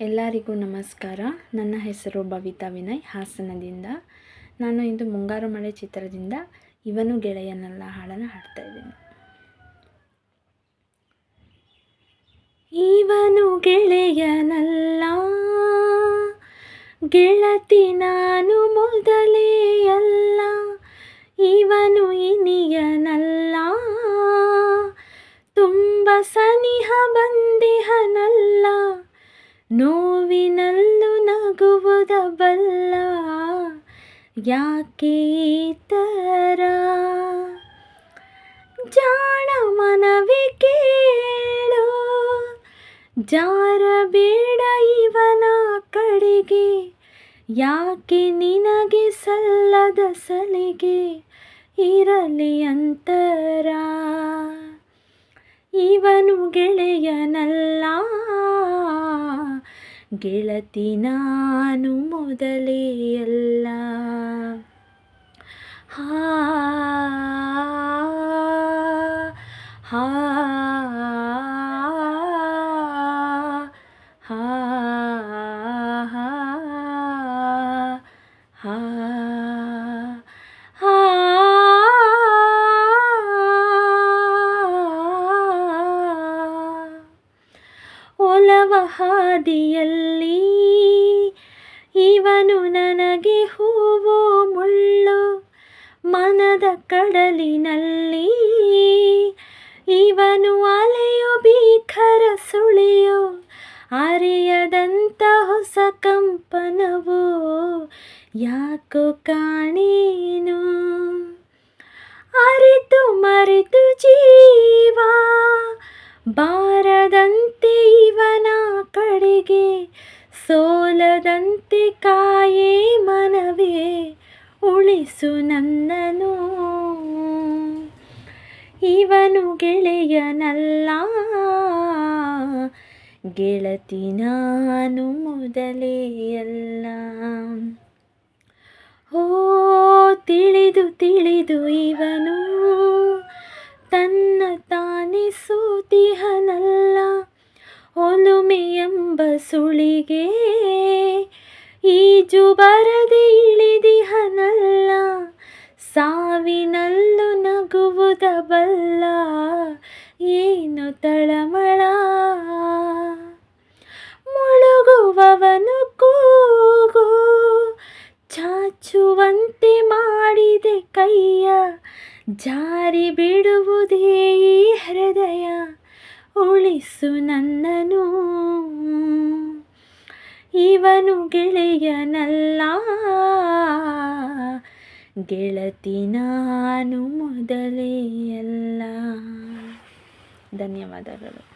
ಎಲ್ಲರಿಗೂ ನಮಸ್ಕಾರ. ನನ್ನ ಹೆಸರು ಬವಿತಾ ವಿನಯ್, ಹಾಸನದಿಂದ. ನಾನು ಇಂದು ಮುಂಗಾರು ಮಳೆ ಚಿತ್ರದಿಂದ ಇವನು ಗೆಳೆಯನೆಲ್ಲ ಹಾಡನ್ನು ಹಾಡ್ತಾ ಇದ್ದೀನಿ. ಇವನು ಗೆಳೆಯನಲ್ಲ. ಗೆಳತಿ ನಾನು ಮೊದಲೇ ಅಲ್ಲ. ಇವನು ಇನಿಯನಲ್ಲ. ನೋವಿನಲ್ಲೂ ನಗುವುದ ಬಲ್ಲ ಯಾಕೆ ತರ? ಜಾಣ ಮನವಿ ಕೇಳು, ಜಾರಬೇಡ ಇವನ ಕಡೆಗೆ. ಯಾಕೆ ನಿನಗೆ ಸಲ್ಲದ ಸಲಿಗೆ ಇರಲಿ ಅಂತರ? ಇವನು ಗೆಳೆಯನಲ್ಲ ಗೆಳತಿ ನಾನು ಮೊದಲೇ ಅಲ್ಲ. ಹಾ ಹಾ ಹಾ ಹಾ ಹಾದಿಯಲ್ಲಿ ಇವನು ನನಗೆ ಹೂವು ಮುಳ್ಳು ಮನದ ಕಡಲಿನಲ್ಲಿ. ಇವನು ಅಲೆಯು ಭೀಕರ ಸುಳಿಯು ಅರಿಯದಂತ ಹೊಸ ಕಂಪನವು ಯಾಕೋ ಕಾಣೇನು? ಅರಿತು ಮರೆತು ಜೀವ ಬಾರದಂತೆ ಇವನ ಸೋಲದಂತೆ ಕಾಯೇ ಮನವೇ, ಉಳಿಸು ನನ್ನನು ಇವನು ಗೆಳೆಯನಲ್ಲ, ಗೆಳತಿ ನಾನು ಮೊದಲೇ ಅಲ್ಲ. ಓ, ತಿಳಿದು ತಿಳಿದು ಇವನು ತನ್ನ ತಾನೇ ಸೋತಿಹನಲ್ಲ. ಒಲುಮೆ ಎಂಬ ಸುಳಿಗೆ ಈಜು ಬರದೆ ಇಳಿದಿಹನಲ್ಲ ಸಾವಿನಲ್ಲೂ ನಗುವುದ ಬಲ್ಲ ಏನು ತಳಮಳ? ಮುಳುಗುವವನು ಕೂಗು, ಚಾಚುವಂತೆ ಮಾಡಿದೆ ಕೈಯ ಜಾರಿ ಬಿಡುವುದೇ ಉಳಿಸು ನನ್ನನು ಇವನು ಗೆಳೆಯನಲ್ಲ. ಗೆಳತಿ ನಾನು ಮೊದಲೇ ಅಲ್ಲ. ಧನ್ಯವಾದಗಳು.